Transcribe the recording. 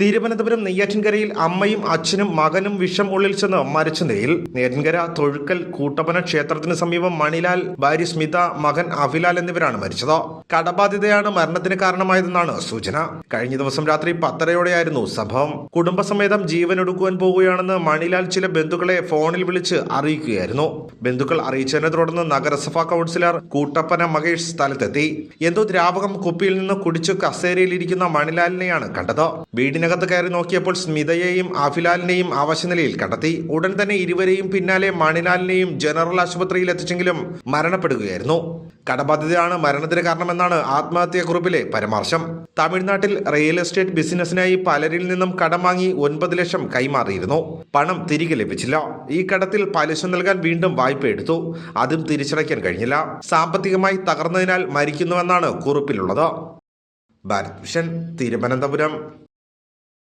തിരുവനന്തപുരം നെയ്യാറ്റിൻകരയിൽ അമ്മയും അച്ഛനും മകനും വിഷം ഉള്ളിൽ ചെന്ന് മരിച്ച നിലയിൽ നെയ്യാറ്റിൻകര തൊഴുക്കൽ കൂട്ടപ്പന ക്ഷേത്രത്തിന് സമീപം മണിലാൽ ഭാര്യ സ്മിത മകൻ അഭിലാൽ എന്നിവരാണ് മരിച്ചത്. കടബാധ്യതയാണ് മരണത്തിന് കാരണമായതെന്നാണ് സൂചന. കഴിഞ്ഞ ദിവസം രാത്രി പത്തരയോടെയായിരുന്നു സംഭവം. കുടുംബസമേതം ജീവനൊടുക്കുവാൻ പോവുകയാണെന്ന് മണിലാൽ ചില ബന്ധുക്കളെ ഫോണിൽ വിളിച്ച് അറിയിക്കുകയായിരുന്നു. ബന്ധുക്കൾ അറിയിച്ചതിനെ തുടർന്ന് നഗരസഭാ കൗൺസിലർ കൂട്ടപ്പന മഹേഷ് സ്ഥലത്തെത്തി. എന്തോ ദ്രാവകം കുപ്പിയിൽ നിന്ന് കുടിച്ച് കസേരയിലിരിക്കുന്ന മണിലാലിനെയാണ് കണ്ടത്. വീടിനകത്ത് കയറി നോക്കിയപ്പോൾ സ്മിതയെയും ആഫിലാലിനെയും ആവശ്യനിലയിൽ കണ്ടെത്തി. ഉടൻ തന്നെ ഇരുവരെയും പിന്നാലെ മണിലാലിനെയും ജനറൽ ആശുപത്രിയിൽ എത്തിച്ചെങ്കിലും മരണപ്പെടുകയായിരുന്നു. കടബാധ്യതയാണ് മരണത്തിന് കാരണമെന്നാണ് ആത്മഹത്യാക്കുറിപ്പിലെ പരാമർശം. തമിഴ്നാട്ടിൽ റിയൽ എസ്റ്റേറ്റ് ബിസിനസ്സിനായി പലരിൽ നിന്നും കടം വാങ്ങി ഒൻപത് ലക്ഷം കൈമാറിയിരുന്നു. പണം തിരികെ ലഭിച്ചില്ല. ഈ കടത്തിൽ പലിശ നൽകാൻ വീണ്ടും വായ്പ എടുത്തു. അതും തിരിച്ചടയ്ക്കാൻ കഴിഞ്ഞില്ല. സാമ്പത്തികമായി തകർന്നതിനാൽ മരിക്കുന്നുവെന്നാണ് കുറിപ്പിലുള്ളത്. ഭാരത് വിഷൻ തിരുവനന്തപുരം.